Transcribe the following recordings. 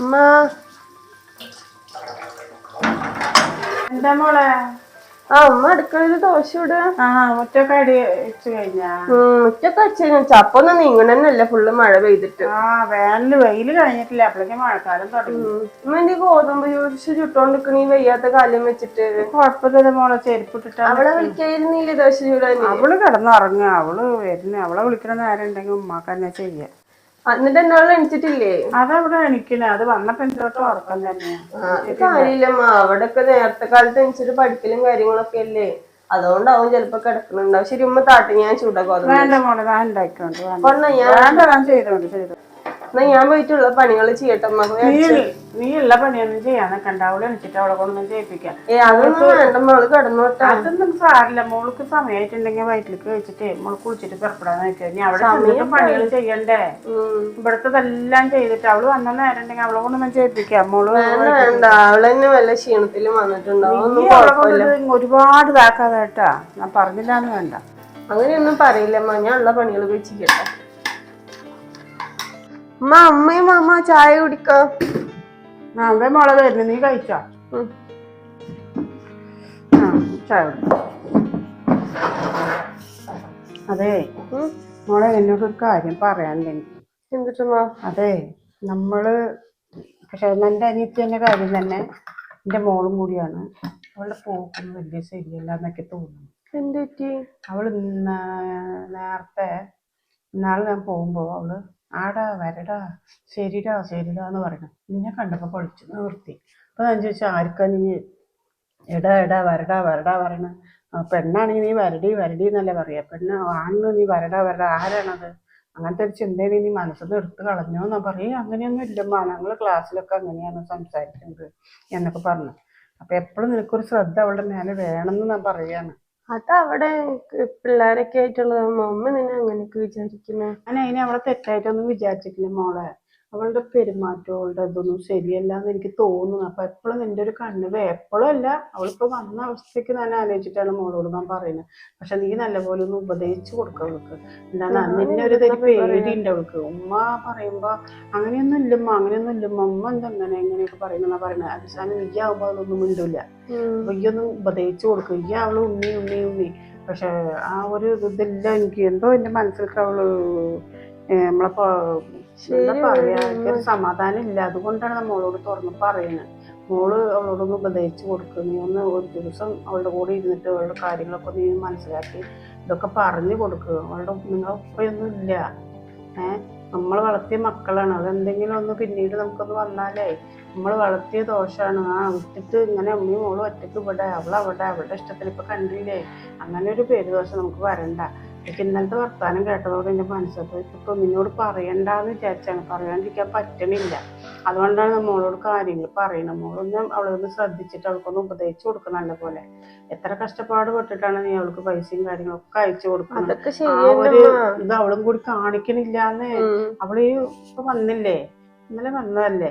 അമ്മ എന്താ മോളെ? ആ അമ്മ അടുക്കളയിൽ ദോശ ഇട ആ മുറ്റൊക്കെ അടി കഴിഞ്ഞാ? മുറ്റൊക്കെ ചപ്പൊന്നും നീങ്ങണന്നല്ല ഫുള്ള് മഴ പെയ്തിട്ട്. ആ വേനൽ വെയിൽ കഴിഞ്ഞിട്ടില്ല. അപ്പോഴേക്കും മഴക്കാലം തുടങ്ങി. ഇന്ന് അമ്മ എന്റെ ഗോതമ്പ് ജ്യൂസ് ചുട്ടോണ്ടിക്കണ ഈ വയ്യാത്ത കാലം വെച്ചിട്ട്. കുഴപ്പമില്ല മോളെ ചെരുപ്പിട്ടിട്ട് അവളെ വിളിക്കായിരുന്നില്ലേ ദോശ ചൂടാൻ? അവൾ കിടന്നുറങ്ങുക. അവൾ വരുന്ന അവളെ വിളിക്കണ നേരം ഉണ്ടെങ്കിൽ ഉമ്മാക്കന്നെ ചെയ്യാം. എന്നിട്ട് എന്നാൾ എണിച്ചിട്ടില്ലേ? അതവിടെ എണിക്കില്ല. അത് വന്നപ്പോ എന്തോട്ട് ഉറക്കം തന്നെയാ അത് കാര്യമില്ലമ്മ. അവിടെയൊക്കെ നേരത്തെ കാലത്ത് എണിച്ചിട്ട് പഠിക്കലും കാര്യങ്ങളൊക്കെ അല്ലേ? അതുകൊണ്ടാവും ചെലപ്പോ കിടക്കണുണ്ടാവും ശരി ഉമ്മ താട്ടി ഞാൻ ചൂടാക്കും? വേണ്ട മോളെ ഞാൻ ഉണ്ടാക്കിക്കൊണ്ട് വേണ്ട. ഞാൻ ചെയ്തോണ്ട് ചെയ്തു എന്നാ ഞാൻ പോയിട്ടുള്ള പണികൾ ചെയ്യട്ടെ നീ ഉള്ള പണിയൊന്നും ചെയ്യാൻ നിൽക്കണ്ട അവളെ എണിച്ചിട്ട് അവളെ കൊണ്ടൊന്നും ചെയ്യിപ്പിക്കാം. ഏ അതൊന്നും വേണ്ട മോൾ കിടന്നോട്ടെ. അതൊന്നും സാരില്ല മോൾക്ക് സമയമായിട്ടുണ്ടെങ്കിൽ വയറ്റിലേക്ക് വെച്ചിട്ട് മോൾ കുളിച്ചിട്ട് പുറപ്പെടാന്ന് വെച്ചാൽ ഇനി അവിടെ ചെന്നിട്ട് പണികൾ ചെയ്യണ്ടേ. ഇവിടത്തതെല്ലാം ചെയ്തിട്ട് അവൾ വന്ന നേരം ഉണ്ടെങ്കിൽ അവളെ കൊണ്ടൊന്നും ചെയ്യിപ്പിക്കാം. മോൾ വേണ്ട അവളെന്നെ വല്ല ക്ഷീണത്തിലും വന്നിട്ടുണ്ടാവും അവളെ ഒരുപാട് ഇതാക്കാതെ കേട്ടാ. ഞാൻ പറഞ്ഞില്ലാന്ന് വേണ്ട. അങ്ങനെയൊന്നും പറയില്ലമ്മ ഞാൻ ഉള്ള പണികൾ പോയി ചെയ്യട്ടെ അമ്മ അമ്മയും മാമ ചായ കുടിക്കാം? അവൻ മോളെ വരുന്നു. നീ കഴിച്ചോ. ആ ചായ. അതെ മോളെ എന്നോട് ഒരു കാര്യം പറയാനുണ്ട്. എനിക്ക് എന്നിട്ടമ്മ അതെ നമ്മൾ പക്ഷെ എന്റെ അനിയത്തിന്റെ കാര്യം തന്നെ എന്റെ മോളും കൂടിയാണ്. അവളുടെ പോക്കും വലിയ ശരിയല്ല എന്നൊക്കെ തോന്നുന്നു. എന്ത് പറ്റി? അവൾ നേരത്തെ ഇന്നാൾ ഞാൻ പോകുമ്പോൾ അവൾ ആടാ വരടാ ശരിടാ ശരിടാ എന്ന് പറയണം നിന്നെ കണ്ടപ്പോൾ പൊളിച്ചു നിർത്തി. അപ്പൊ ഞാൻ ചോദിച്ചു ആർക്കാ നീ? എടാ എടാ വരടാ വരടാ പറയണ. പെണ്ണാണെങ്കിൽ നീ വരടി വരടി എന്നല്ലേ പറയാ. പെണ്ണ് ആണിന് നീ വരടാ വരടാ ആരാണത്? അങ്ങനത്തെ ഒരു ചിന്തയിൽ നീ മനസ്സിൽ നിന്ന് എടുത്ത് കളഞ്ഞോ എന്നാ പറയും. അങ്ങനെയൊന്നും ഇല്ലമ്മ ഞങ്ങൾ ക്ലാസ്സിലൊക്കെ അങ്ങനെയാണ് സംസാരിക്കുന്നത് എന്നൊക്കെ പറഞ്ഞു. അപ്പൊ എപ്പോഴും നിനക്കൊരു ശ്രദ്ധ അവളുടെ മേലെ വേണമെന്ന് ഞാൻ പറയാണ് അത് അവിടെ പിള്ളേരൊക്കെ ആയിട്ടുള്ളത് അമ്മ നിന്നെ അങ്ങനെയൊക്കെ വിചാരിക്കുന്നു. ഞാൻ അതിനെ അവളെ തെറ്റായിട്ടൊന്നും വിചാരിച്ചിട്ടില്ല മോളെ. അവളുടെ പെരുമാറ്റം അവളുടെ ഇതൊന്നും ശരിയല്ല എന്ന് എനിക്ക് തോന്നുന്നു. അപ്പൊ എപ്പോഴും നിന്റെ ഒരു കണ്ണ് എപ്പോഴും അല്ല അവളിപ്പോ വന്ന അവസ്ഥയ്ക്ക് ഞാൻ ആലോചിച്ചിട്ടാണ് മോളോട് ഞാൻ പറയുന്നത്. പക്ഷെ നീ നല്ലപോലെ ഒന്ന് ഉപദേശിച്ചു കൊടുക്ക അവൾക്ക്. എന്താണ്? നിന്നെ ഒരു തരി പേടിയുണ്ട് അവൾക്ക്. ഉമ്മ പറയുമ്പോ അങ്ങനെയൊന്നും ഇല്ലമ്മ അങ്ങനെയൊന്നും ഇല്ലമ്മ ഉമ്മ എന്താ അങ്ങനെ എങ്ങനെയൊക്കെ പറയുന്ന പറയുന്നത് അവസാനം ഈ ആവുമ്പോ അതൊന്നും മിണ്ടൂല. അപ്പൊ ഈ ഒന്ന് ഉപദേശിച്ചു കൊടുക്കും. ഈ അവൾ ഉണ്ണി ഉണ്ണി ഉണ്ണി. പക്ഷെ ആ ഒരു ഇതില്ല എനിക്ക്. എന്തോ എന്റെ മനസ്സിലേക്ക് അവൾ ഏ, നമ്മളിപ്പോ എന്താ പറയാ? എനിക്കൊരു സമാധാനം ഇല്ല അതുകൊണ്ടാണ് ഞാൻ മോളോട് തുറന്ന് പറയുന്നത്. മോൾ അവളോടൊന്ന് ഉപദേശിച്ചു കൊടുക്കുക നീ ഒന്ന് ഒരു ദിവസം അവളുടെ കൂടെ ഇരുന്നിട്ട് അവളുടെ കാര്യങ്ങളൊക്കെ നീ മനസ്സിലാക്കി ഇതൊക്കെ പറഞ്ഞു കൊടുക്കുക അവളുടെ നിങ്ങളെ ഉപ്പയൊന്നും ഇല്ല. ഏഹ് നമ്മൾ വളർത്തിയ മക്കളാണ്. അതെന്തെങ്കിലും ഒന്ന് പിന്നീട് നമുക്കൊന്ന് വന്നാലേ നമ്മൾ വളർത്തിയ ദോഷമാണ് ആ വിട്ടിട്ട് ഇങ്ങനെ അമ്മയും മോളും ഒറ്റയ്ക്ക് ഇവിടെ അവളവിടെ അവളുടെ ഇഷ്ടത്തിന് ഇപ്പൊ കണ്ടില്ലേ? അങ്ങനെ ഒരു പേര് ദോഷം നമുക്ക് വരണ്ട. ഇന്നലത്തെ വർത്താനം കേട്ടതോടെ എന്റെ മനസ്സത്ത് ഇപ്പൊ നിന്നോട് പറയണ്ടെന്ന് വിചാരിച്ചാണ്. പറയാണ്ടിരിക്കാൻ പറ്റണില്ല. അതുകൊണ്ടാണ് മോളോട് കാര്യങ്ങൾ പറയുന്നത്. മോളൊന്ന് അവളൊന്ന് ശ്രദ്ധിച്ചിട്ട് അവൾക്കൊന്ന് ഉപദേശിച്ചു കൊടുക്കണം നല്ല പോലെ. എത്ര കഷ്ടപ്പാട് പെട്ടിട്ടാണ് നീ അവൾക്ക് പൈസയും കാര്യങ്ങളും ഒക്കെ അയച്ചു കൊടുക്കുന്നത്? അതൊക്കെ ആ ഒരു ഇത് അവളും കൂടി കാണിക്കണില്ലാന്ന്. അവൾ ഇപ്പൊ വന്നില്ലേ? ഇന്നലെ വന്നതല്ലേ?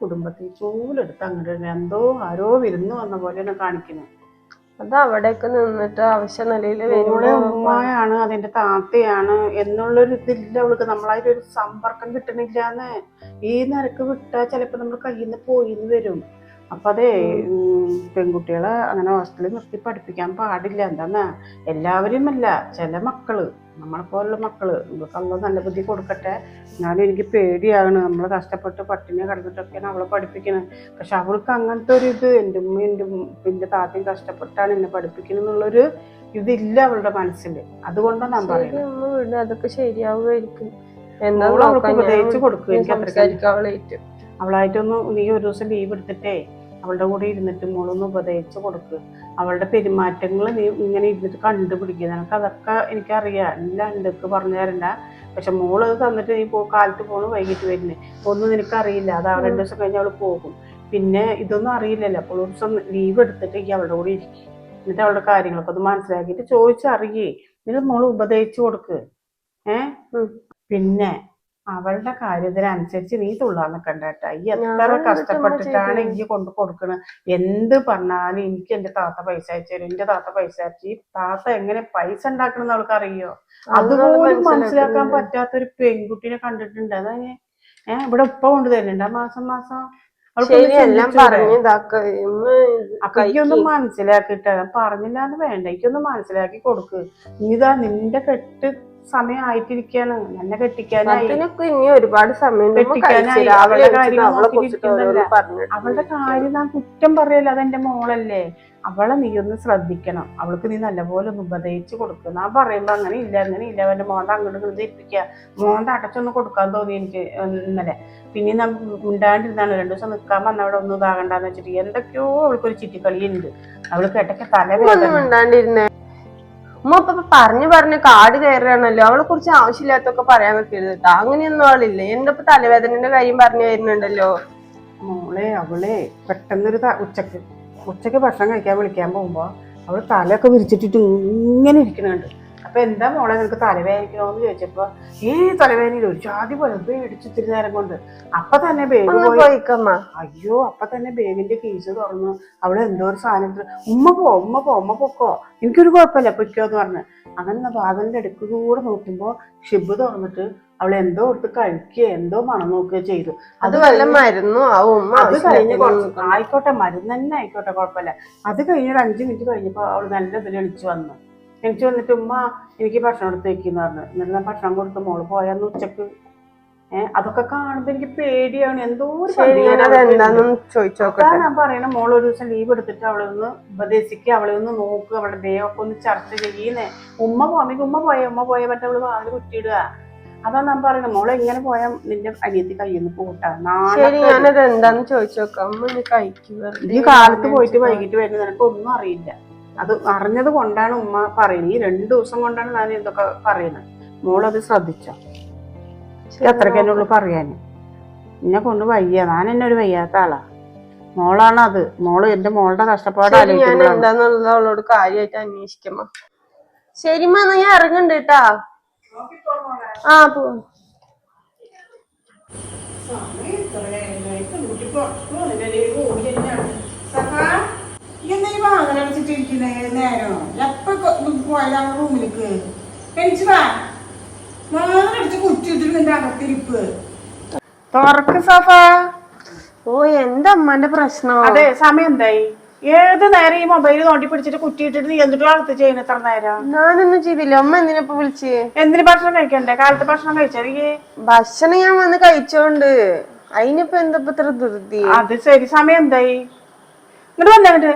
കുടുംബത്തിൽ ചൂലെടുത്ത് അങ്ങോട്ട് എന്തോ ആരോ വിരുന്ന് വന്ന പോലെയാണ് കാണിക്കുന്നത്. അത് അവിടെയൊക്കെ നിന്നിട്ട് അവശ്യ നിലയിൽ മോളെ ഉമ്മയാണ് അതിന്റെ താത്തയാണ് എന്നുള്ളൊരു ഇതില്ല അവൾക്ക്. നമ്മളായിട്ട് ഒരു സമ്പർക്കം കിട്ടണില്ലാന്ന്. ഈ നിരക്ക് വിട്ടാ ചിലപ്പോ നമ്മൾ കയ്യിൽ നിന്ന് പോയിന്ന് വരും. അപ്പൊ അതെ പെൺകുട്ടികളെ അങ്ങനെ ഹോസ്റ്റലിൽ നിർത്തി പഠിപ്പിക്കാൻ പാടില്ല. എന്താന്നാ? എല്ലാവരും അല്ല ചില മക്കൾ. നമ്മളെ പോലുള്ള മക്കൾ ഇവർക്കുള്ള നല്ല ബുദ്ധി കൊടുക്കട്ടെ. എന്നാലും എനിക്ക് പേടിയാണ്. നമ്മൾ കഷ്ടപ്പെട്ട് പട്ടിണി കിടന്നിട്ടൊക്കെയാണ് അവളെ പഠിപ്പിക്കുന്നത് പക്ഷെ അവൾക്ക് അങ്ങനത്തെ ഒരു ഇത് എന്റെ ഉമ്മയും എന്റെ എന്റെ താത്തയും കഷ്ടപ്പെട്ടാണ് എന്നെ പഠിപ്പിക്കുന്നത് എന്നുള്ളൊരു ഇതില്ല അവളുടെ മനസ്സിൽ അതുകൊണ്ടാണ് ഞാൻ പറയുന്നത്. അതൊക്കെ ശരിയാവുമായിരിക്കും. അവൾക്ക് നോക്കാം. ഞാൻ ഉപദേശിച്ച് കൊടുക്കും. എനിക്ക് അത്രയ്ക്ക് അവളായിട്ടൊന്ന് നീ ഒരു ദിവസം ലീവ് എടുത്തിട്ടേ. അവളുടെ കൂടെ ഇരുന്നിട്ട് മോളൊന്ന് ഉപദേശിച്ചു കൊടുക്ക്. അവളുടെ പെരുമാറ്റങ്ങൾ നീ ഇങ്ങനെ ഇരുന്നിട്ട് കണ്ടുപിടിക്കുക നിനക്ക് അതൊക്കെ എനിക്കറിയാം. എല്ലാം ഉണ്ടെക്ക് പറഞ്ഞു തരണ്ട. പക്ഷെ മോൾ അത് തന്നിട്ട് നീ പോ കാലത്ത് പോകണം വൈകിട്ട് വരുന്നേ. ഒന്നും നിനക്കറിയില്ല. അത് അവിടെ രണ്ട് ദിവസം കഴിഞ്ഞ് അവൾ പോകും. പിന്നെ ഇതൊന്നും അറിയില്ലല്ലോ. അപ്പോൾ ഒരു ദിവസം ലീവ് എടുത്തിട്ട് ഈ അവളുടെ കൂടെ ഇരിക്കും. എന്നിട്ട് അവളുടെ കാര്യങ്ങളൊക്കെ ഒന്ന് മനസ്സിലാക്കിയിട്ട് ചോദിച്ചറിയേ. എന്നിട്ട് മോൾ ഉപദേശിച്ചു കൊടുക്ക്. ഏഹ് പിന്നെ അവളുടെ കാര്യത്തിനനുസരിച്ച് നീ തുള്ളാൻ നിൽക്കണ്ട കേട്ടാ. ഈ എത്ര കഷ്ടപ്പെട്ടിട്ടാണ് ഈ കൊണ്ട് കൊടുക്കണത് എന്ത് പറഞ്ഞാലും എനിക്ക് എന്റെ താത്ത പൈസ അയച്ചു തരും. എന്റെ താത്ത പൈസ അയച്ചു ഈ താത്ത എങ്ങനെ പൈസ ഉണ്ടാക്കണം അവൾക്ക് അറിയോ അതുപോലും മനസ്സിലാക്കാൻ. പറ്റാത്ത ഒരു പെൺകുട്ടിനെ കണ്ടിട്ടുണ്ട്. അതെ ഏഹ് ഇവിടെ ഉപ്പ കൊണ്ട് തരുന്നുണ്ട്. മാസം മാസം എനിക്കൊന്നും മനസ്സിലാക്കിട്ട് പറഞ്ഞില്ലാന്ന് വേണ്ട. എനിക്കൊന്ന് മനസ്സിലാക്കി കൊടുക്ക്. നീതാ നിന്റെ കെട്ട് സമയം ആയിട്ടിരിക്കാണ് എന്നെ കെട്ടിക്കാനായി. അതിനൊക്കെ ഇനി ഒരുപാട് സമയം കെട്ടിക്കാനായി. അവളുടെ കാര്യം ഞാൻ കുറ്റം പറയല്ലോ. അതെന്റെ മോളല്ലേ. അവളെ നീ ഒന്ന് ശ്രദ്ധിക്കണം. അവൾക്ക് നീ നല്ലപോലെ ഒന്ന് ഉപദേശിച്ച് കൊടുക്കുക ഞാൻ പറയുമ്പോ അങ്ങനെ ഇല്ല അങ്ങനെ ഇല്ല അവന്റെ മോന്ത അങ്ങോട്ട് ഇങ്ങോട്ട് ഇരിപ്പിക്കുക മോന്ത അടച്ചൊന്ന് കൊടുക്കാൻ തോന്നി എനിക്ക് ഇന്നലെ. പിന്നെ ഞാൻ മിണ്ടാണ്ടിരുന്നാണ്. രണ്ടു ദിവസം നിൽക്കാൻ വന്ന അവിടെ ഒന്നും ഇതാകണ്ടെന്ന് വെച്ചിട്ട് എന്തൊക്കെയോ അവൾക്കൊരു ചിറ്റിക്കളിയുണ്ട്. അവൾക്ക് ഇടയ്ക്ക് തല മിണ്ടാണ്ടിരുന്നേ. ഉമ്മ ഇപ്പൊ പറഞ്ഞു പറഞ്ഞ് കാട് കയറുകയാണല്ലോ. അവളെ കുറിച്ച് ആവശ്യമില്ലാത്തൊക്കെ പറയാൻ വെക്കരുത് കേട്ടോ അങ്ങനെയൊന്നും ആളില്ല. എന്റെ ഇപ്പൊ തലവേദനന്റെ കാര്യം പറഞ്ഞു വരുന്നുണ്ടല്ലോ. മോളെ അവളെ പെട്ടെന്നൊരു ഉച്ചയ്ക്ക് ഉച്ചയ്ക്ക് ഭക്ഷണം കഴിക്കാൻ വിളിക്കാൻ പോകുമ്പോ അവൾ തലയൊക്കെ വിരിച്ചിട്ടിട്ട് ഇങ്ങനെ ഇരിക്കണുണ്ട് അപ്പൊ എന്താ മോളെ നിനക്ക് തലവേദനിക്കണോന്ന് ചോദിച്ചപ്പോ ഈ തലവേദനയിൽ ഒരു ജാതി പോലെ പേടിച്ചു ഇത്തിരി നേരം കൊണ്ട്. അപ്പൊ തന്നെ ബേഗ് പോയിക്കമ്മ. അയ്യോ അപ്പൊ തന്നെ ബേഗിന്റെ കേസ് തുറന്നു. അവിടെ എന്തോ ഒരു സാധനം ഉമ്മ പോ ഉമ്മ പോ ഉമ്മ പൊക്കോ. എനിക്കൊരു കുഴപ്പമില്ല പൊയ്ക്കോന്ന് പറഞ്ഞു. അങ്ങനെ വാതിലിന്റെ അടുക്ക് കൂടെ നോക്കുമ്പോ ഷിബ് തുറന്നിട്ട് അവൾ എന്തോ എടുത്ത് കഴിക്കുക എന്തോ മണം നോക്കുകയോ ചെയ്തു. അത് വല്ല മരുന്നു? ആവും അത് കഴിഞ്ഞ് കുറച്ച്. ആയിക്കോട്ടെ മരുന്ന് തന്നെ ആയിക്കോട്ടെ കുഴപ്പമില്ല. അത് കഴിഞ്ഞ് ഒരു അഞ്ചു മിനിറ്റ് കഴിഞ്ഞപ്പോ അവൾ നല്ല ഇതിൽ എണിച്ചു വന്നു. എണിച്ചു വന്നിട്ട് ഉമ്മ എനിക്ക് ഭക്ഷണം എടുത്ത് പറഞ്ഞു. എന്നിട്ട് ഞാൻ ഭക്ഷണം കൊടുത്ത് മോൾ പോയാന്ന് ഉച്ചയ്ക്ക്. ഏഹ് അതൊക്കെ കാണുമ്പോ എനിക്ക് പേടിയാണ്. എന്തോ ഞാൻ പറയണ മോൾ ഒരു ദിവസം ലീവ് എടുത്തിട്ട് അവളെ ഒന്ന് ഉപദേശിക്കുക അവളെ ഒന്ന് നോക്കുക അവളുടെ ദേഹമൊക്കെ ഒന്ന് ചർച്ച ചെയ്യുന്നേ. ഉമ്മ പോവാമെങ്കിൽ ഉമ്മ പോയ? ഉമ്മ പോയ? മറ്റേ അവൾ വാതിൽ കുറ്റിയിടുക. അതാ ഞാൻ പറയണ മോളെ ഇങ്ങനെ പോയാൽ നിന്റെ അനിയത്തി കയ്യിൽ നിന്ന് പോട്ടാ. ശരി ഞാനത് എന്താന്ന് ചോദിച്ചു നോക്കാം. അമ്മ ഒന്ന് കഴിക്കുക ഈ കാലത്ത് പോയിട്ട് വൈകിട്ട് വരുന്നത് നിനക്ക് ഒന്നും അറിയില്ല. അത് അറിഞ്ഞത് കൊണ്ടാണ് ഉമ്മ പറയുന്നത്. ഈ രണ്ടു ദിവസം കൊണ്ടാണ് ഞാൻ ഇതൊക്കെ പറയുന്നത്. മോളത് ശ്രദ്ധിച്ചോ? അത്രയ്ക്ക് എന്നെ ഉള്ളു പറയാന്. എന്നെ കൊണ്ട് വയ്യ. ഞാൻ എന്നെ ഒരു വയ്യാത്ത ആളാ. മോളാണ് അത്. മോൾ എന്റെ മോളുടെ കഷ്ടപ്പാട് എന്താന്നുള്ളത് അവളോട് കാര്യമായിട്ട് അന്വേഷിക്കമ്മ ശരിമ്മ ഞാൻ ഇറങ്ങണ്ട് കേട്ടാ. ആ പോ. നേരം. എപ്പോ പോയതാണ് റൂമിലേക്ക്. വാ. മാറടിച്ച് കുറ്റിട്ടിട്ട് നിന്റെ അകത്തിരിപ്പ്. തുറക്ക് സഫ. ഓ എന്താ അമ്മന്റെ പ്രശ്നം? അതെ സമയം എന്തായി? ഏത് നേരം ഈ മൊബൈൽ തോണ്ടി പിടിച്ചിട്ട് കുറ്റിയിട്ടിട്ട് നീ എന്നിട്ട് അകത്ത് ചെയ്യുന്ന എത്ര നേരം? ഞാനൊന്നും ചെയ്തില്ല. അമ്മ എന്തിനപ്പൊ വിളിച്ച്? എന്തിന് ഭക്ഷണം കഴിക്കണ്ടേ? കാലത്ത് ഭക്ഷണം കഴിച്ചാൽ ഭക്ഷണം ഞാൻ വന്ന് കഴിച്ചോണ്ട്. അതിനിപ്പോ എന്താ ഇപ്പൊ ഇത്ര ധൃതി? അത് ശരി. സമയം എന്തായി? ഇങ്ങോട്ട് വന്നങ്ങട്ട്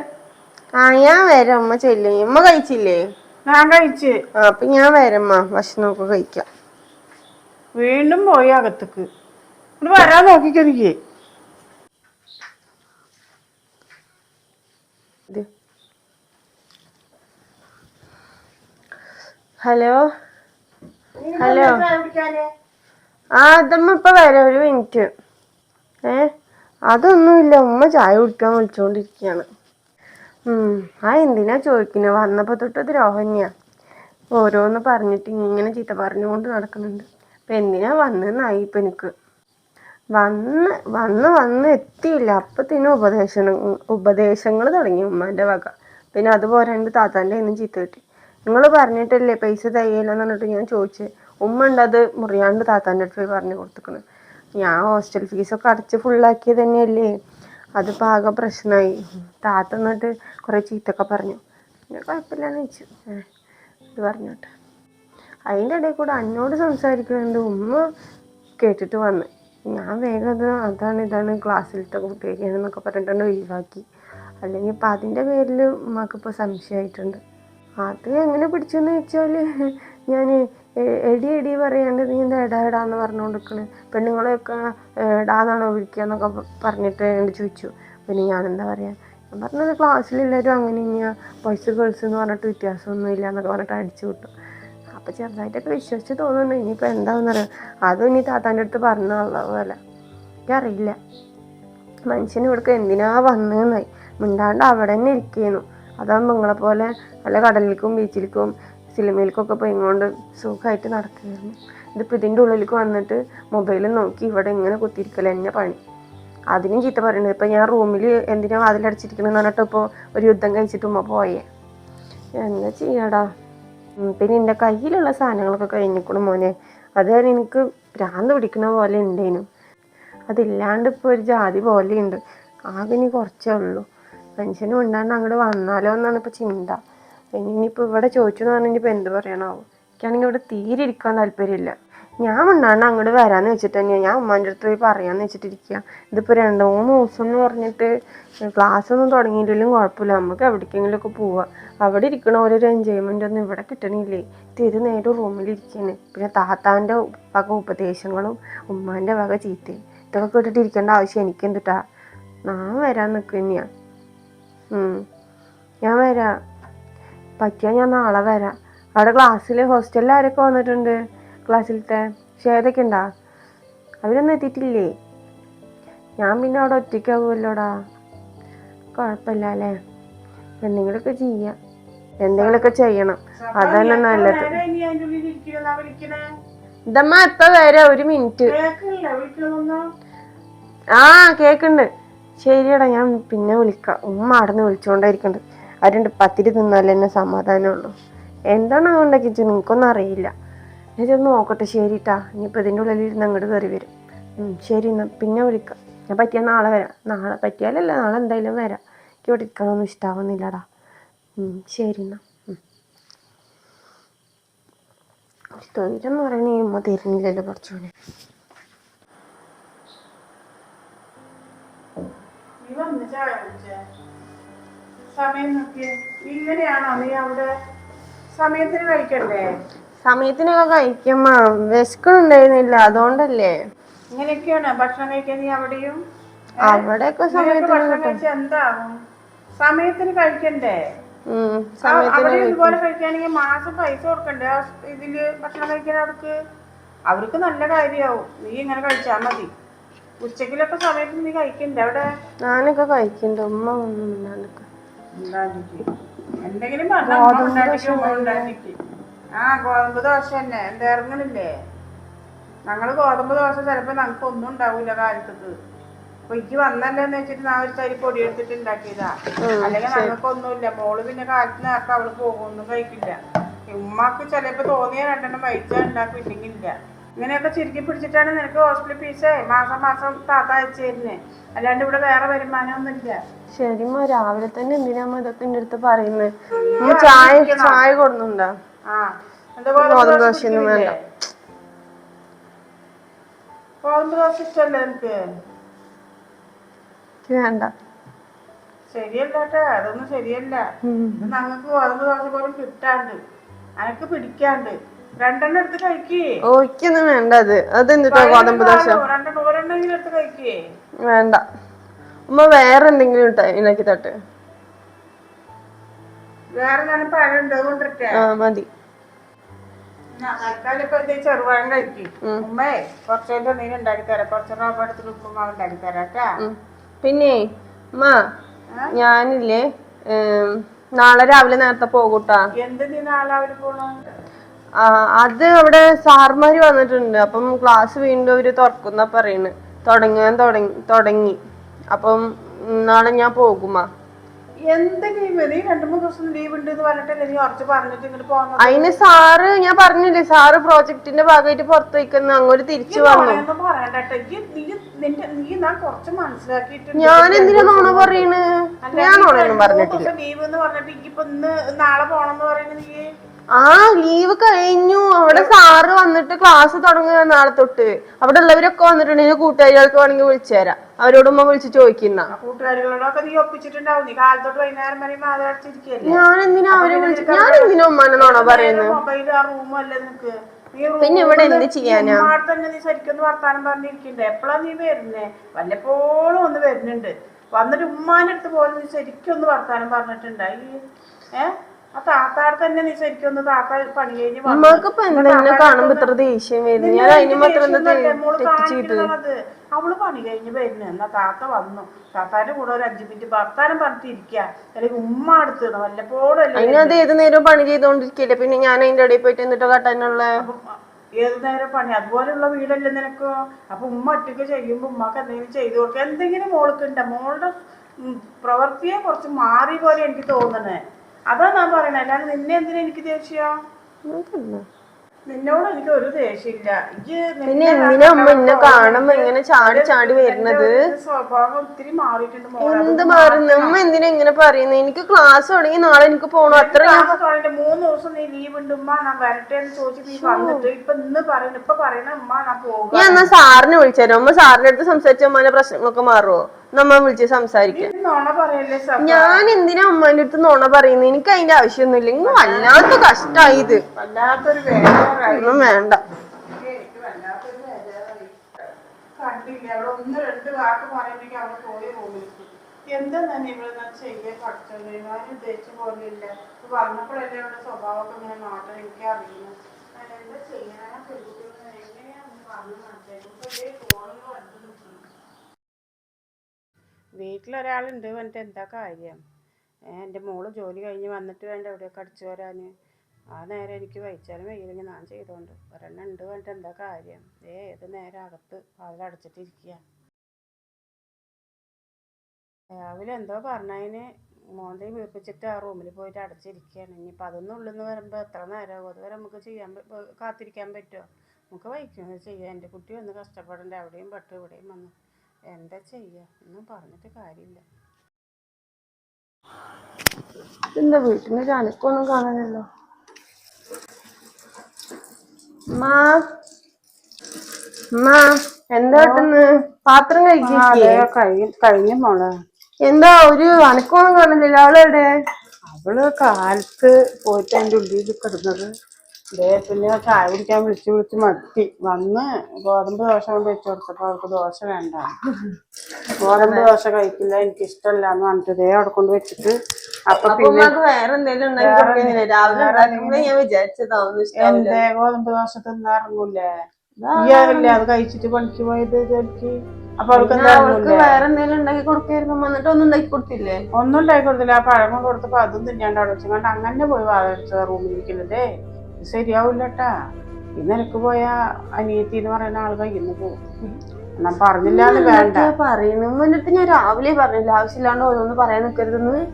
ആ ഞാൻ വരാം. അമ്മ ചൊല്ലി. അമ്മ കഴിച്ചില്ലേ? ഞാൻ കഴിച്ച്. ആ അപ്പൊ ഞാൻ വരമ്മ ഭക്ഷണമൊക്കെ കഴിക്കാം. വീണ്ടും പോയി അകത്തേക്ക്. വരാൻ നോക്കിക്കെ ഹലോ? ഹലോ? ആ അതമ്മ ഇപ്പൊ വരാം. ഒരു മിനിറ്റ്. ഏ? അതൊന്നുമില്ല. ഉമ്മ ചായ കുടിക്കാൻ വിളിച്ചോണ്ടിരിക്കാണ്. ഉം ആ എന്തിനാ ചോദിക്കുന്നത് വന്നപ്പോ തൊട്ട് ദ്രോഹന്യാ ഓരോന്ന് പറഞ്ഞിട്ട് ഇങ്ങനെ ചീത്ത പറഞ്ഞുകൊണ്ട് നടക്കുന്നുണ്ട്. അപ്പൊ എന്തിനാ വന്നതെന്നായി ഇപ്പൊ എനിക്ക്? വന്ന് വന്ന് വന്ന് എത്തിയില്ല. അപ്പത്തിന് ഉപദേശങ്ങൾ ഉപദേശങ്ങൾ തുടങ്ങി ഉമ്മാന്റെ വക. പിന്നെ അത് പോരാണ്ട് താത്താന്റെ കയ്യിൽ ചീത്ത കിട്ടി. നിങ്ങൾ പറഞ്ഞിട്ടല്ലേ പൈസ തയ്യലെന്ന് പറഞ്ഞിട്ട് ഞാൻ ചോദിച്ചു? ഉമ്മ ഉണ്ട് അത് മുറിയാണ്ട് താത്താന്റെ അടുത്ത് പോയി പറഞ്ഞു കൊടുത്തിക്കണ്. ഞാൻ ഹോസ്റ്റൽ ഫീസൊക്കെ അടച്ച് ഫുള്ളാക്കിയത് തന്നെയല്ലേ? അതിപ്പോൾ ആകെ പ്രശ്നമായി താത്ത എന്നിട്ട് കുറേ ചീത്തൊക്കെ പറഞ്ഞു. പിന്നെ കുഴപ്പമില്ലാന്ന് വെച്ചു ഇത് പറഞ്ഞോട്ടെ. അതിന്റെ ഇടയിൽ കൂടെ അന്നോട് സംസാരിക്കുന്നുണ്ട്. ഉമ്മ കേട്ടിട്ട് വന്ന്. ഞാൻ വേഗം അത് അതാണ് ഇതാണ് ക്ലാസ്സിലത്തെ കുട്ടിയൊക്കെയാണെന്നൊക്കെ പറഞ്ഞിട്ടുണ്ട് ഒഴിവാക്കി. അല്ലെങ്കിൽ ഇപ്പം അതിന്റെ പേരിൽ ഉമ്മക്കിപ്പോൾ സംശയമായിട്ടുണ്ട്. അത് എങ്ങനെ പിടിച്ചെന്ന് വെച്ചാൽ ഞാൻ എടി എടി പറയാണ്ട് നീ എന്താ എടാ എടാന്ന് പറഞ്ഞുകൊണ്ടിരിക്കണ് പെണ്ണുങ്ങളെയൊക്കെ എടാന്നാണോ വിളിക്കുക എന്നൊക്കെ പറഞ്ഞിട്ട് എന്നോട് ചോദിച്ചു. പിന്നെ ഞാൻ എന്താ പറയുക ഞാൻ പറഞ്ഞത് ക്ലാസ്സിലെല്ലാവരും അങ്ങനെ തന്നെയാണ് ബോയ്സ് ഗേൾസ് എന്ന് പറഞ്ഞിട്ട് വ്യത്യാസമൊന്നും ഇല്ല എന്നൊക്കെ പറഞ്ഞിട്ട് അടിച്ചു വിട്ടു. അപ്പൊ ചെറുതായിട്ടൊക്കെ വിശ്വസിച്ച് തോന്നുന്നു ഇനിയിപ്പോ എന്താണെന്നറിയാം അതും ഇനി താത്താന്റെ അടുത്ത് പറഞ്ഞുള്ള പോലെ. എനിക്കറിയില്ല. മനുഷ്യന് ഇവിടേക്ക് എന്തിനാ വന്നതെന്നായി മിണ്ടാണ്ട് അവിടെ തന്നെ ഇരിക്കുന്നു. അതാകുമ്പോൾ നിങ്ങളെപ്പോലെ പോലെ വല്ല കടലിലേക്കും ബീച്ചിലേക്കും സിനിമയിലേക്കൊക്കെ പോയിക്കൊണ്ട് സുഖമായിട്ട് നടക്കുകയായിരുന്നു. ഇതിപ്പോൾ ഇതിന്റെ ഉള്ളിലേക്ക് വന്നിട്ട് മൊബൈൽ നോക്കി ഇവിടെ ഇങ്ങനെ കുത്തിയിരിക്കല എന്നെ പണി? അതിനും ചീത്ത പറയുന്നത് ഇപ്പം ഞാൻ റൂമിൽ എന്തിനാ അതിലടിച്ചിരിക്കണമെന്ന് പറഞ്ഞിട്ട് ഇപ്പോൾ ഒരു യുദ്ധം കഴിച്ചിട്ട് ഉമ്മ പോയേ. എന്താ ചെയ്യാടാ? പിന്നെ എന്റെ കയ്യിലുള്ള സാധനങ്ങളൊക്കെ കഴിഞ്ഞിക്കണം മോനെ. അത് എനിക്ക് ഭ്രാന്ത് പിടിക്കുന്ന പോലെ ഉണ്ടേനു അതില്ലാണ്ട് ഇപ്പോൾ ഒരു ജാതി പോലെയുണ്ട്. ആകെ ഇനി കുറച്ചേ ഉള്ളൂ. പെൻഷനും ഉണ്ടാണ്ട് അങ്ങോട്ട് വന്നാലോ എന്നാണ് ഇപ്പോൾ ചിന്ത. ഇനിയിപ്പോൾ ഇവിടെ ചോദിച്ചു എന്ന് പറഞ്ഞാൽ ഇനിയിപ്പോൾ എന്ത് പറയണാവും എനിക്കാണെങ്കിൽ ഇവിടെ തീരെ ഇരിക്കാൻ താല്പര്യമില്ല. ഞാൻ ഉണ്ടാണ്ട് അങ്ങോട്ട് വരാമെന്ന് വെച്ചിട്ട് തന്നെയാണ് ഞാൻ ഉമ്മാന്റെ അടുത്ത് പോയി പറയാമെന്ന് വെച്ചിട്ടിരിക്കുക ഇതിപ്പോൾ രണ്ട് മൂന്ന് ദിവസം എന്ന് പറഞ്ഞിട്ട് ക്ലാസ് ഒന്നും തുടങ്ങിയില്ലെങ്കിലും കുഴപ്പമില്ല. നമുക്ക് എവിടേക്കെങ്കിലുമൊക്കെ പോവാം. അവിടെ ഇരിക്കണ ഓരോരു എൻജോയ്മെന്റ് ഒന്നും ഇവിടെ കിട്ടണില്ലേ? ഇത് നേരം റൂമിലിരിക്കുന്നത് പിന്നെ താത്താന്റെ വക ഉപദേശങ്ങളും ഉമ്മാന്റെ വക ചീത്തയും ഇതൊക്കെ കേട്ടിട്ട് ഇരിക്കേണ്ട ആവശ്യം എനിക്ക് എന്തിട്ടാ ഞാൻ വരാൻ നിൽക്കുക തന്നെയാണ് ഞാൻ വരാം. പറ്റിയാൽ ഞാൻ നാളെ വരാം. അവിടെ ക്ലാസ്സിൽ ഹോസ്റ്റലിൽ ആരൊക്കെ വന്നിട്ടുണ്ട്? ക്ലാസ്സിലത്തെ ഷേതൊക്കെ ഉണ്ടാ അവരൊന്നും എത്തിയിട്ടില്ലേ? ഞാൻ പിന്നെ അവിടെ ഒറ്റയ്ക്കാവുമല്ലോടാ കുഴപ്പമില്ല അല്ലേ? എന്തെങ്കിലുമൊക്കെ ചെയ്യാം. എന്തെങ്കിലുമൊക്കെ ചെയ്യണം. അതന്നെ നല്ലത്. ഇതമ്മ ഇപ്പൊ വരാം ഒരു മിനിറ്റ്. ആ കേക്കുണ്ട്. ശരിയടാ ഞാൻ പിന്നെ വിളിക്കാം. ഉമ്മ അവിടെ നിന്ന് വിളിച്ചോണ്ടായിരിക്കണ്ട്. അവരുണ്ട് പത്തിരി തിന്നാലേ തന്നെ സമാധാനമുള്ളൂ. എന്താണ് ഉണ്ടാക്കിച്ച് നിങ്ങൾക്കൊന്നും അറിയില്ല. ഞാൻ നോക്കട്ടെ ശരിട്ടാ. ഇനിയിപ്പോൾ ഇതിന്റെ ഉള്ളിൽ ഇരുന്ന് അങ്ങോട്ട് കയറി വരും ശരി എന്നാൽ പിന്നെ വിളിക്കാം. ഞാൻ പറ്റിയാൽ നാളെ വരാം. നാളെ പറ്റിയാലല്ല നാളെ എന്തായാലും വരാം. എനിക്ക് ഇവിടെ ഇരിക്കണമൊന്നും ഇഷ്ടാവുന്നില്ലടാ. ശരി എന്നാ. ഉം. ഒരു തൊഴിലെന്ന് പറയണേ ഉമ്മ തരുന്നില്ലല്ലോ കുറച്ചുകൂടെ. വന്ന് ചായ സമയം നോക്കിയേ. ഇങ്ങനെയാണോ? നീ അവിടെ സമയത്തിന് കഴിക്കണ്ടേ? സമയത്തിനൊക്കെ കഴിക്കുമ്പ വിശക്കുന്നുണ്ടായിരുന്നില്ല അതുകൊണ്ടല്ലേ. ഇങ്ങനെയൊക്കെയാണ് ഭക്ഷണം കഴിക്കാൻ നീ അവിടെയും? അവിടെയൊക്കെ സമയത്തിന് ഭക്ഷണം കഴിച്ചാൽ എന്താകും സമയത്തിന് കഴിക്കണ്ടേ? അവിടെ ഇതുപോലെ കഴിക്കാണെങ്കിൽ മാസം പൈസ കൊടുക്കണ്ടേ? ഇതിൽ ഭക്ഷണം കഴിക്കാൻ അവർക്ക്? അവർക്ക് നല്ല കാര്യമാവും നീ ഇങ്ങനെ കഴിച്ചാ മതി. ഉച്ചക്കിലൊക്കെ സമയത്ത് നീ കഴിക്കണ്ടേ അവിടെ? ഞാനൊക്കെ കഴിക്കണ്ട. ഉമ്മ ഒന്നും. എന്തെങ്കിലും. ആ ഗോതമ്പ് ദോശ തന്നെ. എന്താ ഇറങ്ങണില്ലേ? ഞങ്ങൾ ഗോതമ്പ് ദോശ ചിലപ്പോ ഞങ്ങൾക്ക് ഒന്നും ഉണ്ടാവൂല കാലത്തേക്ക്. അപ്പൊ ഇജ്ജ് വന്നല്ലോന്ന് വെച്ചിട്ട് ഞാൻ ഒരു തരി പൊടി എടുത്തിട്ട് ഉണ്ടാക്കിയതാ. അല്ലെങ്കിൽ ഞങ്ങൾക്കൊന്നുമില്ല. മോൾ പിന്നെ കാലത്ത് നേരത്തെ അവൾ പോകുമൊന്നും കഴിക്കില്ല. ഉമ്മാക്ക് ചിലപ്പോ തോന്നിയ രണ്ടെണ്ണം കഴിച്ചാ ഉണ്ടാക്കും ഇല്ലെങ്കിൽ ഇല്ല. ഇങ്ങനെയൊക്കെ ചുരുക്കി പിടിച്ചിട്ടാണ് നിനക്ക് ഹോസ്പിറ്റൽ ഫീസ് മാസം മാസം താത്ത അയച്ചു അല്ലാണ്ട് ഇവിടെ വേറെ വരുമാനമൊന്നും ഇല്ല ശരി രാവിലെ തന്നെ എന്തിനാ ഉമ്മ ഇതൊക്കെ എന്റെ അടുത്ത് പറയുന്നത് ചായ ചായ കൊടുന്നുണ്ടോ ആ എന്താ ഗോതമ്പ് ഗോതമ്പ് ദോശ ദോശയൊന്നും കുടിക്കലില്ലേ? ഗോതമ്പ് ദോശ ഇഷ്ടല്ലേ എനിക്ക് എനിക്ക് വേണ്ട. ശരിയല്ല അതൊന്നും ശരിയല്ല. ഇത് ഞങ്ങൾക്ക് ഗോതമ്പ് ദോശ പോലും കിട്ടാണ്ട് അനക്ക് പിടിക്കാണ്ട്. രണ്ടെണ്ണം എടുത്ത് കഴിക്കേ. ഓ എനിക്കൊന്നും വേണ്ട അത്. അതെന്തിട്ടോ ഗോതമ്പ് ദോശ? രണ്ടെണ്ണം ഒരെണ്ണെങ്കിലും എടുത്ത് കഴിക്കേ. വേണ്ട. ഉമ്മ വേറെ എന്തെങ്കിലും ഉണ്ടാക്കി തട്ട്. വേറെ ഞാൻ പഴം ഉണ്ട് കൊണ്ടിട്ടേ ആ മതി. തൽക്കാലം ഇപ്പൊ ഇത് ചെറുപഴം കഴിക്കും. ഉമ്മേ കുറച്ചതിന്റെ നീ ഉണ്ടാക്കി തരാം. കുറച്ച് റബ്ബർ എടുത്തിട്ട് ഉപ്പുമാവ് ഉണ്ടാക്കി തരാം പിന്നെ ഉമ്മ ഞാനില്ലേ നാളെ രാവിലെ നേരത്തെ പോകൂട്ടാ. എന്ത് നീ നാളെ അവർ പോണു? ആ, അത് അവിടെ സാർമാര് വന്നിട്ടുണ്ട്. അപ്പം ക്ലാസ് വീണ്ടും അവർ തുറക്കുന്ന പറയുന്നു തുടങ്ങാൻ തുടങ്ങി തുടങ്ങി. അപ്പം നാളെ ഞാൻ പോകുമാ. എന്ത് ലീവ് നീ രണ്ടു മൂന്ന് ദിവസം ലീവ് ഉണ്ട് എന്ന് പറഞ്ഞിട്ടല്ലേ നീ ഉറച്ച് പറഞ്ഞിട്ട് ഇങ്ങോട്ട് പോകുന്നത് അതിന് സാറ് ഞാൻ പറഞ്ഞില്ലേ സാറ് പ്രോജക്റ്റിന്റെ ഭാഗമായിട്ട് പുറത്ത് വയ്ക്കുന്ന അങ്ങോട്ട് തിരിച്ചു വന്നു. ഒന്നും നീ നിന്റെ നീ ഞാൻ കുറച്ച് മനസ്സിലാക്കിയിട്ട് ഞാൻ എന്തിനാ നോണ പറയണ്? ഞാൻ നോണൊന്നും പറഞ്ഞിട്ടില്ല. ലീവ് എന്ന് പറഞ്ഞിട്ട് ഇപ്പൊ ഇന്ന് നാളെ പോണെന്ന് പറയുന്നത് നീ? ആ ലീവ് കഴിഞ്ഞു. അവിടെ സാറ് വന്നിട്ട് ക്ലാസ് തുടങ്ങുക നാളെ തൊട്ട്. അവിടെ ഉള്ളവരൊക്കെ വന്നിട്ടുണ്ടെങ്കിൽ കൂട്ടുകാരികൾക്ക് വേണമെങ്കിൽ വിളിച്ചു തരാം. അവരോടുമ്മ വിളിച്ച് ചോദിക്കുന്ന. ഞാൻ എന്തിനാ അവരെ വിളിച്ചു ഞാൻ എന്തിനാ ഉമ്മാനെ നോണ പറയുന്നത്? പിന്നെ ഇവിടെ എന്ത് ചെയ്യാനാ? തന്നെ നീ ശരിക്കും വർത്താനം പറഞ്ഞിരിക്കണ്ടേ? എപ്പോഴാ നീ വരുന്നേ? വല്ലപ്പോഴും ഒന്ന് വരുന്നുണ്ട്. വന്നിട്ട് ഉമ്മാന്റെ അടുത്ത് പോലും നീ ശരിക്കും ഒന്ന് വർത്താനം പറഞ്ഞിട്ടുണ്ടായി. ഏ? ആ താത്താടെ തന്നെ നീ ശരിക്കും ഒന്ന് താത്ത പണി കഴിഞ്ഞ് വന്നു. ഉമ്മക്ക് ഇപ്പൊ എന്തെന്നെ കാണുമ്പോ ഇത്ര ദേഷ്യം വരുന്നു. ഞാൻ അതിന് മാത്രം എന്താ ദേഷ്യമൊന്നുമല്ല, മോൾ തെറ്റ് ചെയ്തത്? അവൾ പണി കഴിഞ്ഞ് വരുന്നു. എന്നാ താത്ത വന്നു. താത്താന്റെ കൂടെ ഒരു അഞ്ചു മിനിറ്റ് ഭർത്താനം പറഞ്ഞിട്ട് ഇരിക്കുക അല്ലെങ്കിൽ ഉമ്മ അടുത്ത് വല്ലപ്പോഴും അല്ലേ അതിനത് ഏത് നേരവും പണി ചെയ്തോണ്ടിരിക്കില്ല? പിന്നെ ഞാൻ അതിന്റെ ഇടയിൽ പോയിട്ട് എന്നിട്ട് കട്ടാനുള്ള? ഏത് നേരം പണി? അതുപോലെയുള്ള വീടല്ലേ നിനക്കോ? അപ്പൊ ഉമ്മ ഒറ്റയ്ക്ക് ചെയ്യുമ്പോ ഉമ്മക്ക് എന്തെങ്കിലും ചെയ്തു കൊടുക്കുക എന്തെങ്കിലും മോൾക്ക് ഉണ്ട് മോളുടെ ഉം, പ്രവൃത്തിയെ കുറച്ച് മാറി പോലെ എനിക്ക് തോന്നണേ. അതാ ഞാൻ പറയണേ അല്ലാതെ നിന്നെ എന്തിനാ എനിക്ക് ദേഷ്യം? നിന്നോട് എനിക്ക് ഒരു ദേഷ്യമില്ല. പിന്നെ എന്തിനാ അമ്മ എന്നെ കാണുമ്പോ ഇങ്ങനെ ചാടി ചാടി വരുന്നത്? സ്വഭാവം ഒത്തിരി മാറിയിട്ടുണ്ട് എന്ത് മാറുന്നു? അമ്മ എന്തിനാ ഇങ്ങനെ പറയുന്നത് എനിക്ക് ക്ലാസ് തുടങ്ങി നാളെ എനിക്ക് പോകണം അത്ര ഞാൻ ക്ലാസ് തുടങ്ങിയിട്ട് മൂന്ന് ദിവസം നീ ലീവ് ഉണ്ട്. ഉമ്മ ഞാൻ വരട്ടെ എന്ന് ചോദിച്ചു നീ വന്നിട്ട് ഇപ്പൊ ഇന്ന് പറയുന്നു ഇപ്പൊ പറയണ ഉമ്മ ഞാൻ പോകും. ഞാൻ എന്നാ സാറിനെ വിളിച്ചാലോ അമ്മ സാറിന്റെ അടുത്ത് സംസാരിച്ച അമ്മേന്റെ പ്രശ്നങ്ങളൊക്കെ മാറുമോ നമ്മ വിളിച്ച് സംസാരിക്കാം. ഞാൻ എന്തിനാ അമ്മേന്റെ അടുത്ത് നോണ പറയുന്നത് എനിക്ക് അതിന്റെ ആവശ്യമൊന്നുമില്ല. ഇങ്ങ് വല്ലാത്ത കഷ്ടായി ഇത് ഒന്നും വേണ്ട. എന്താ തന്നെ ഇവിടെ ഞാൻ ചെയ്യാൻ പഠിച്ചത് ഞാൻ ഉദ്ദേശിച്ച പോലെ ഇല്ല ഇപ്പൊ വന്നപ്പോഴല്ലേ ഇവിടെ സ്വഭാവമൊക്കെ ഇങ്ങനെ മാറ്റം എനിക്ക് അറിയുന്നു ഞാൻ എന്താ ചെയ്യാനാ? പെൺകുട്ടികൾ എങ്ങനെയാണെന്ന് പറഞ്ഞു മനസ്സിലാക്കും ഇപ്പൊ ഫോണിൽ കണ്ടു വീട്ടിലൊരാളുണ്ട് പറഞ്ഞിട്ട് എന്താ കാര്യം? എന്റെ മോൾ ജോലി കഴിഞ്ഞ് വന്നിട്ട് വേണ്ട എവിടെയൊക്കെ അടിച്ചു വരാൻ ആ നേരം എനിക്ക് വഹിച്ചാലും വയ്യില്ലെങ്കിൽ ഞാൻ ചെയ്തോണ്ട് ഒരെണ്ണം ഉണ്ട് പറഞ്ഞിട്ട് എന്താ കാര്യം? ഏ ഏത് നേരം അകത്ത് അതിൽ അടച്ചിട്ടിരിക്കുക രാവിലെ എന്തോ പറഞ്ഞതിന് മോന്തെ വീർപ്പിച്ചിട്ട് ആ റൂമിൽ പോയിട്ട് അടച്ചിരിക്കുകയാണ് ഇനിയിപ്പോൾ അതൊന്നും ഉള്ളെന്ന് വരുമ്പോൾ എത്ര നേരമാകും? അതുവരെ നമുക്ക് ചെയ്യാൻ കാത്തിരിക്കാൻ പറ്റുമോ നമുക്ക് വഹിക്കുന്നത് ചെയ്യാം. എന്റെ കുട്ടി ഒന്ന് കഷ്ടപ്പെടേണ്ട? അവിടെയും പെട്ടു ഇവിടെയും വന്നു. എന്താ ചെയ്യുക ഒന്നും പറഞ്ഞിട്ട് കാര്യമില്ല. എന്താ വീട്ടിന് കണക്കൊന്നും കാണാനല്ലോ മാ മാ എന്താ കിട്ടുന്ന് പാത്രം കഴിക്കേ കഴിഞ്ഞ മോളെ. എന്താ ഒരു അനക്കൊന്നും കാണുന്നില്ല. അവളെവിടെ അവൾ കാലത്ത് പോയിട്ട് അതിന്റെ ഉള്ളിൽ കിടന്നത്. പിന്നെ ചായ കുടിക്കാൻ വിളിച്ച് വിളിച്ച് മത്തി വന്ന് ഗോതമ്പ് ദോശ കൊണ്ട് വെച്ച് കൊടുത്തപ്പോൾ അവർക്ക് ദോശ വേണ്ട. ഗോതമ്പ് ദോശ കഴിക്കില്ല എനിക്ക് ഇഷ്ടമല്ല എന്ന് പറഞ്ഞിട്ട് ഇതേ അവിടെ കൊണ്ട് വെച്ചിട്ട് അപ്പൊ പിന്നെ എന്തേ ഗോതമ്പ് ദോശ തിന്നിറങ്ങൂലേ ഈ അല്ലേ അത് കഴിച്ചിട്ട് പണിക്ക് പോയത് ജോലിക്ക്? അപ്പൊ അവൾക്ക് അവൾക്ക് വേറെ എന്തെങ്കിലും ഉണ്ടാക്കി കൊടുക്കായിരുന്നു. എന്നിട്ട് ഒന്നും ഉണ്ടാക്കി കൊടുത്തില്ലേ? ഒന്നും ഉണ്ടാക്കി കൊടുത്തില്ല. ആ പഴം കൊടുത്തപ്പോ അതും തിന്നാണ്ട് അവിടെ വെച്ചുകൊണ്ട് അങ്ങനെ പോയി വാഴ റൂമിൽ ഇരിക്കരുതേ ഇത് ശരിയാവില്ലട്ടാ. ഈ നിലയ്ക്ക് പോയ അനിയത്തി എന്ന് പറയുന്ന ആൾ കയ്യിന്ന് പോകും എന്നാ പറഞ്ഞില്ലാന്ന് വേണ്ട. പറയുന്നു. മുന്നിട്ട് ഞാൻ രാവിലെ പറഞ്ഞില്ല. ആവശ്യമില്ലാണ്ട് ഓരോന്ന് പറയാൻ നിൽക്കരുതെന്ന്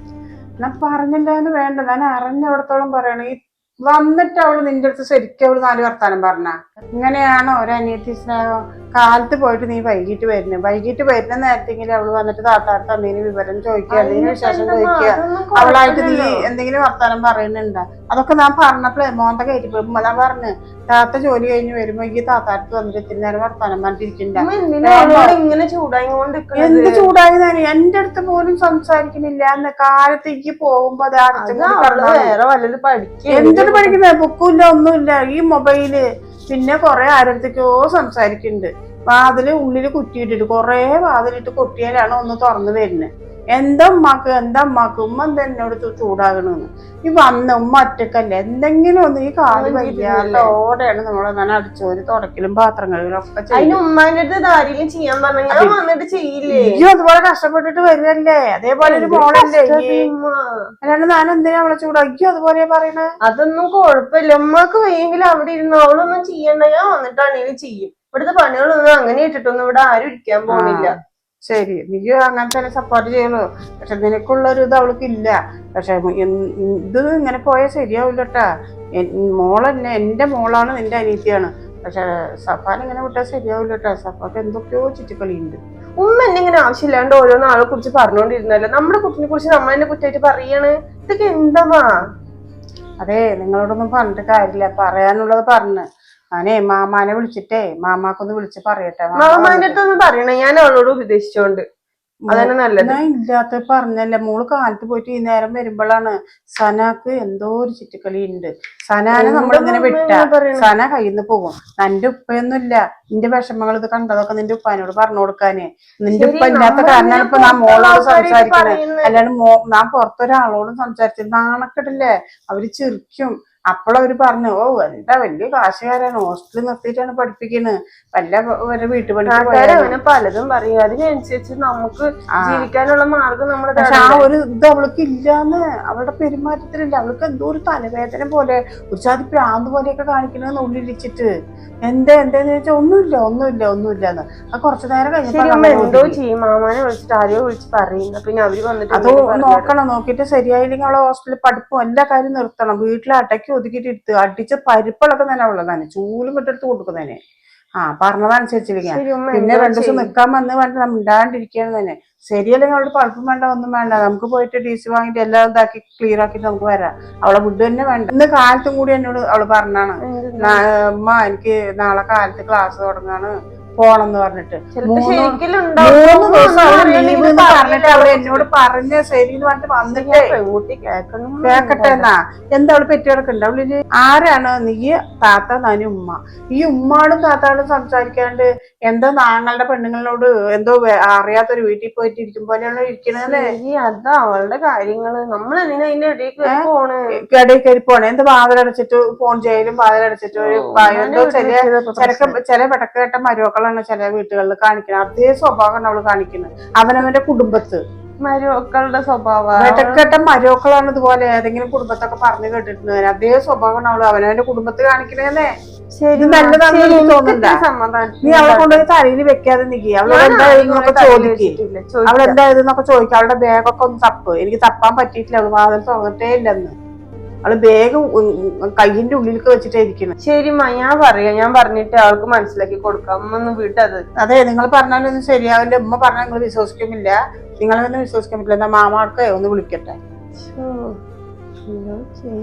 ഞാൻ പറഞ്ഞില്ലാന്ന് വേണ്ട. ഞാൻ അറിഞ്ഞവിടത്തോളം പറയണേ? ഈ വന്നിട്ട് അവൾ നിന്റെ അടുത്ത് ശരിക്കും അവൾ നാല് വർത്താനം പറഞ്ഞ? ഇങ്ങനെയാണോ ഒരു അനിയത്തി സ്നേഹം? കാലത്ത് പോയിട്ട് നീ വൈകിട്ട് വരുന്നത് വൈകിട്ട് വരുന്ന നേരത്തെങ്കിലും അവൾ വന്നിട്ട് താത്താടുത്ത് എന്തെങ്കിലും വിവരം ചോദിക്കുക എന്തെങ്കിലും വിശേഷം ചോദിക്കുക. അവളായിട്ട് നീ എന്തെങ്കിലും വർത്താനം പറയുന്നുണ്ട? അതൊക്കെ ഞാൻ പറഞ്ഞപ്പോഴേ മോന്ത കയറ്റിപ്പോ ഞാൻ പറഞ്ഞു താത്ത ജോലി കഴിഞ്ഞ് വരുമ്പോ ഈ താത്താടുത്ത് വന്നിട്ട് ഇത്തിരി നേരം വർത്താനം പറഞ്ഞിരിക്കണ്ട. എന്ത് ചൂടായി തന്നെ എന്ത് എന്റെ അടുത്ത് പോലും സംസാരിക്കുന്നില്ല എന്ന് കാലത്തേക്ക് പോകുമ്പോ അത് അടച്ചു വേറെ വല്ലത് പഠിക്കുക എന്തിനു പഠിക്കുന്നത് ബുക്കുമില്ല ഒന്നുമില്ല. ഈ മൊബൈൽ പിന്നെ കൊറേ ആരടുത്തേക്കോ സംസാരിക്കുന്നുണ്ട് വാതിൽ ഉള്ളിൽ കുറ്റിയിട്ടിട്ട് കൊറേ വാതിലിട്ട് കൊട്ടിയാലാണ് ഒന്ന് തുറന്നു വരുന്നത് എന്താ ഉമ്മാക്ക് എന്താ ഉമ്മാക്ക് ഉമ്മ എന്താ എന്നോട് ഈ വന്ന ഉമ്മ ഒറ്റക്കല്ലേ? എന്തെങ്കിലും ഒന്ന് ഈ കാൽ വയ്യാത്തോടെയാണ് നമ്മളെ അങ്ങനെ അടിച്ചോര് തുടക്കലും പാത്രം കഴുകലും ഒക്കെ ചെയ്യും അതുപോലെ കഷ്ടപ്പെട്ടിട്ട് വരുമല്ലേ അതേപോലെ ഒരു മോളല്ലേ. അല്ലാണ്ട് ഞാൻ എന്തിനാ അവളെ ചൂടാക്കിയോ അതുപോലെ പറയണ. അതൊന്നും കുഴപ്പമില്ല ഉമ്മക്ക് വയ്യെങ്കിൽ അവിടെ ഇരുന്ന് അവളൊന്നും ചെയ്യണ്ട ഞാൻ വന്നിട്ടാണെങ്കിലും ചെയ്യും. ഇവിടുത്തെ പണികളൊന്നും അങ്ങനെ ഇട്ടിട്ടൊന്നും ഇവിടെ ആരും ഇരിക്കാൻ പോകുന്നില്ല ശരി നീ അങ്ങനെ തന്നെ സപ്പോർട്ട് ചെയ്യുള്ളൂ പക്ഷെ നിനക്കുള്ളൊരു ഇത് അവൾക്ക് ഇല്ല പക്ഷെ ഇത് ഇങ്ങനെ പോയാൽ ശരിയാവില്ലട്ടാ. മോളെന്നെ എന്റെ മോളാണ് നിന്റെ അനീതിയാണ് പക്ഷെ സഫാൻ ഇങ്ങനെ വിട്ടാൽ ശരിയാവില്ലട്ടാ. സഫാക്ക് എന്തൊക്കെയോ ചുറ്റിക്കളിയുണ്ട്. ഉമ്മ എന്നെ ഇങ്ങനെ ആവശ്യമില്ലാണ്ട് ഓരോന്ന് ആളെ കുറിച്ച് പറഞ്ഞുകൊണ്ടിരുന്നല്ലോ നമ്മുടെ കുട്ടിനെ കുറിച്ച് നമ്മൾ എന്നെ കുറ്റമായിട്ട് പറയാണ്. ഇതൊക്കെ എന്താ അതെ നിങ്ങളോടൊന്നും പറഞ്ഞിട്ട് കാര്യമില്ല. പറയാനുള്ളത് പറഞ്ഞ്. ഞാനേ മാമാനെ വിളിച്ചിട്ടേ മാമാക്കൊന്ന് വിളിച്ച് പറയട്ടെ മാമ. മാമാന്റെ അടുത്തൊന്നും പറയണേ ഞാൻ അവളോട് ഉപദേശിച്ചോണ്ട്. അതന്നെ നല്ലത്. ഞാൻ ഇല്ലാത്ത പറഞ്ഞല്ലേ മോൾ കാലത്ത് പോയിട്ട് ഈ നേരം വരുമ്പോഴാണ് സനാക്ക് എന്തോ ഒരു ചുറ്റിക്കളി ഉണ്ട് സനാനെ നമ്മളിങ്ങനെ വിട്ട. സന കയ്യിൽ നിന്ന് പോകും. നിന്റെ ഉപ്പയൊന്നും ഇല്ല നിന്റെ വിഷമങ്ങൾ ഇത് കണ്ടതൊക്കെ നിന്റെ ഉപ്പാനോട് പറഞ്ഞു കൊടുക്കാന്. നിന്റെ ഉപ്പ ഇല്ലാത്ത കാരണമാണ് ഇപ്പൊ ഞാൻ മോളോട് സംസാരിക്കണേ. അല്ലാണ്ട് മോ ഞാൻ പുറത്തൊരാളോടും സംസാരിച്ചത് നാണക്കെട്ടില്ലേ? അവർ ചിരിക്കും. അപ്പോഴവര് പറഞ്ഞു ഓ എന്താ വലിയ കാശുകാരാണ് ഹോസ്റ്റലിൽ നിർത്തിയിട്ടാണ് പഠിപ്പിക്കുന്നത് വല്ല വീട്ടു പോയാലും അങ്ങനെ പലതും പറയും. അതിനനുസരിച്ച് നമുക്ക് ജീവിക്കാനുള്ള മാർഗം നമ്മൾ പക്ഷെ ആ ഒരു ഇത് അവൾക്ക് ഇല്ലാന്ന് അവളുടെ പെരുമാറ്റത്തിലില്ല. അവൾക്ക് എന്തോ ഒരു തലവേദന പോലെ ഒരു ജാതി പ്രാന്ത് പോലെയൊക്കെ കാണിക്കണമെന്ന് ഉള്ളിലിച്ചിട്ട് എന്താ എന്താന്ന് ചോദിച്ചാൽ ഒന്നുമില്ല ഒന്നുമില്ല ഒന്നുമില്ല ആ കുറച്ചു നേരം ശരി കഴിഞ്ഞപ്പോ അമ്മ എന്തോ ചെയ്യും. മാമാനെ വിളിച്ചിട്ട് ആരെയോ വിളിച്ച് പറയുന്ന പിന്നെ അവർ വന്നിട്ട് അത്. നോക്കണം നോക്കിയിട്ട് ശരിയായില്ലെങ്കിൽ അവളെ ഹോസ്റ്റലിൽ പഠിപ്പും എല്ലാ കാര്യം നിർത്തണം. വീട്ടിൽ അടക്കി ഒതുക്കിയിട്ട് എടുത്ത് അടിച്ച പരിപ്പളൊക്കെ തന്നെ ഉള്ളതാണ്. ചൂലും വിട്ടെടുത്ത് കൊടുക്കുന്നതന്നെ ആ പറഞ്ഞതനുസരിച്ചിരിക്കുക പിന്നെ രണ്ടു ദിവസം നിക്കാൻ നിൽക്കാൻ വന്ന് വേണ്ട മിണ്ടാണ്ടിരിക്കുകയാണ് തന്നെ. ശരിയല്ലെങ്കിൽ അവളുടെ പഴപ്പം വേണ്ട ഒന്നും വേണ്ട. നമുക്ക് പോയിട്ട് ഡി സി വാങ്ങിയിട്ട് എല്ലാം ഇതാക്കി ക്ലിയർ ആക്കിയിട്ട് നമുക്ക് വരാം. അവളെ വിഡ് തന്നെ വേണ്ട. ഇന്ന് കാലത്തും കൂടി എന്നോട് അവൾ പറഞ്ഞാണ് അമ്മ എനിക്ക് നാളെ കാലത്ത് ക്ലാസ് തുടങ്ങാണ്. പോണം എന്ന് പറഞ്ഞിട്ട് മൂന്ന് ദിവസം ലീവ് എന്ന് പറഞ്ഞിട്ട് അവൾ എന്നോട് പറഞ്ഞ ശരി എന്ന് പറഞ്ഞിട്ട് വന്നിട്ട്. കേക്കട്ടെ എന്നാ. എന്താ അവൾ പെറ്റി കിടക്കണ്ട? അവളിൽ ആരാണ് നീ താത്ത നാനി ഉമ്മ? ഈ ഉമ്മാടും താത്താടും സംസാരിക്കാണ്ട് എന്തോ നാങ്ങളുടെ പെണ്ണുങ്ങളോട് എന്തോ അറിയാത്തൊരു വീട്ടിൽ പോയിട്ട് ഇരിക്കും പോലെയാണോ ഇരിക്കണല്ലേ ശരി അതാ അവളുടെ കാര്യങ്ങൾ. നമ്മൾ അതിന്റെ ഇടയിൽ കയറി പോണ്? ഇടയിൽ കയറി പോണേ. എന്ത് വാതിലടച്ചിട്ട് ഫോൺ ചെയ്യലും വാതിലടച്ചിട്ട് ഒരു എന്തോ ചില പെടക്കേട്ട ചില പെടക്കേട്ട മരുമക്കളാണ് ചില വീട്ടുകളിൽ കാണിക്കുന്നത് അതേ സ്വഭാവമാണ് അവൾ കാണിക്കുന്നത് അവനവന്റെ കുടുംബത്ത്. മരുമക്കളുടെ സ്വഭാവം. വെട്ടക്കെട്ട മരുമക്കളാണ് ഇതുപോലെ ഏതെങ്കിലും കുടുംബത്തൊക്കെ പറഞ്ഞു കേട്ടിട്ടുണ്ട് അതേ സ്വഭാവമാണ് അവൾ. അവനവന്റെ കുടുംബത്ത് കാണിക്കണേന്നേ. ശരി. നീ അവളെ കൊണ്ടുപോയി തലയിൽ വെക്കാതെ നിക്കി. അവളോട് ഞാൻ എന്താ ആരെയും ഇതെന്നൊക്കെ തലയിൽ ചോദിക്കും. വെച്ചിട്ടില്ല, ചോദിക്കാം. അവളെന്താ ഇതെന്നൊക്കെ ചോദിക്കും. അവളുടെ ബാഗൊക്കെ ഒന്ന് തപ്പ്. എനിക്ക് തപ്പാൻ പറ്റിയിട്ടില്ല. അവൾ വാതിൽ തുറന്നിട്ടേ ഇല്ലെന്ന്. അവൾ വേഗം കയ്യിന്റെ ഉള്ളിലേക്ക് വെച്ചിട്ടേ ഇരിക്കുന്നത് ശരി ഞാൻ പറയാം. ഞാൻ പറഞ്ഞിട്ട് അവൾക്ക് മനസ്സിലാക്കി കൊടുക്കാം. അമ്മ ഒന്ന് വിട്ടത് അതെ. നിങ്ങൾ പറഞ്ഞാലൊന്നും ശരിയാവില്ല. ഉമ്മ പറഞ്ഞാൽ നിങ്ങൾ വിശ്വസിക്കുന്നില്ല. നിങ്ങളെ തന്നെ വിശ്വസിക്കാൻ പറ്റില്ല. എന്നാ മാമാർക്കേ ഒന്ന് വിളിക്കട്ടെ. ശോ, എന്താ ചെയ്യ?